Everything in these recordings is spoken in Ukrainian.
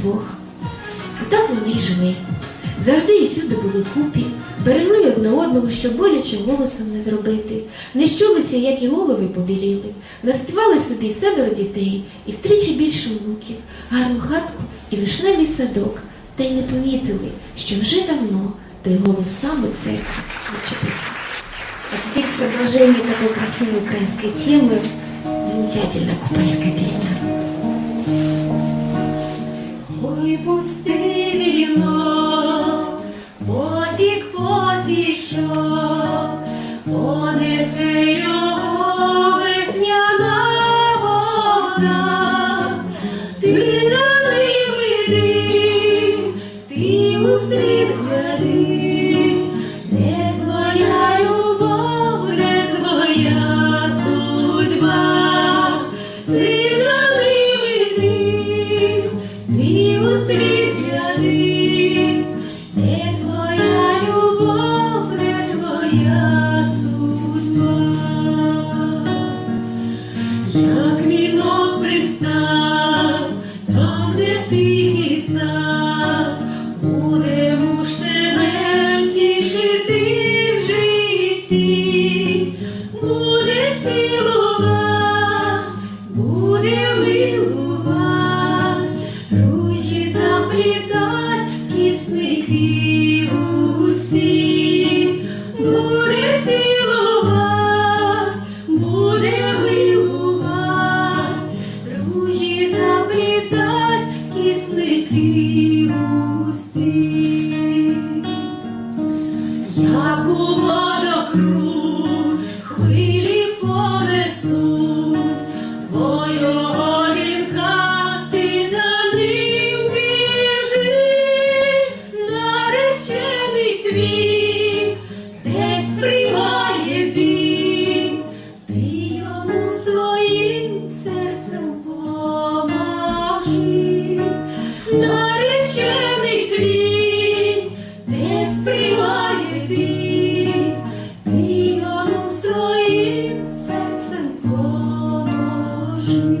удвох. Так вони й. Завжди і всюди були купі, берегли одне одного, щоб боляче голосом не зробити. Не щулися, як і голови побіліли. Наспівали собі семеро дітей і втричі більше внуків, гарну хатку і вишневий садок, та й не помітили, що вже давно той голос сам від серця відчепився. А теперь в продолжении такой красивой украинской темы замечательная купальская песня. Ой, пусти віно, потік потічок, не ружі заплітать, кисники усі. Як у водокруг біль, ти йому своїм серцем поможи.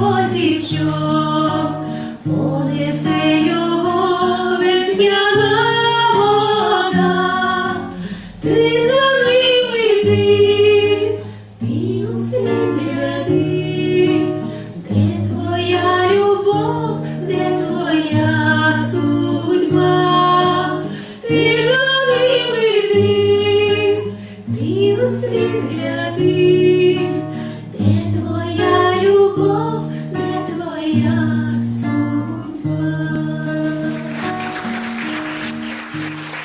заспіває птах серденьку Yeah.